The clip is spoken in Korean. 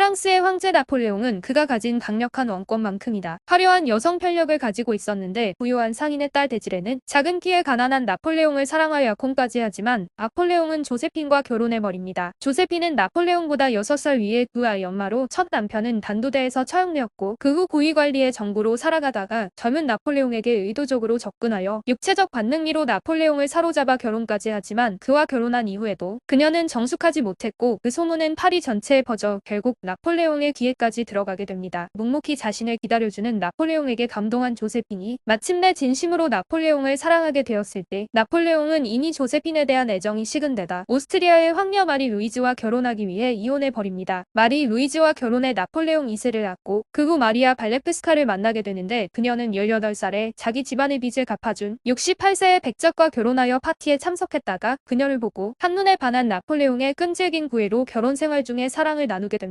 프랑스의 황제 나폴레옹은 그가 가진 강력한 왕권만큼이다. 화려한 여성 편력을 가지고 있었는데 부유한 상인의 딸 데지레는 작은 키에 가난한 나폴레옹을 사랑하여 약혼까지 하지만 아폴레옹은 조세핀과 결혼해 버립니다. 조세핀은 나폴레옹보다 6살 위에 두 아이 엄마로 첫 남편은 단도대에서 처형되었고 그 후 고위관리의 정부로 살아가다가 젊은 나폴레옹에게 의도적으로 접근하여 육체적 관능미로 나폴레옹을 사로잡아 결혼까지 하지만 그와 결혼한 이후에도 그녀는 정숙하지 못했고 그 소문은 파리 전체에 퍼져 결국 나폴레옹의 귀에까지 들어가게 됩니다. 묵묵히 자신을 기다려주는 나폴레옹에게 감동한 조세핀이 마침내 진심으로 나폴레옹을 사랑하게 되었을 때 나폴레옹은 이미 조세핀에 대한 애정이 식은 데다 오스트리아의 황녀 마리 루이즈와 결혼하기 위해 이혼해 버립니다. 마리 루이즈와 결혼해 나폴레옹 2세를 낳고 그 후 마리아 발레프스카를 만나게 되는데 그녀는 18살에 자기 집안의 빚을 갚아준 68세의 백작과 결혼하여 파티에 참석했다가 그녀를 보고 한눈에 반한 나폴레옹의 끈질긴 구애로 결혼 생활 중에 사랑을 나누게 됩니다.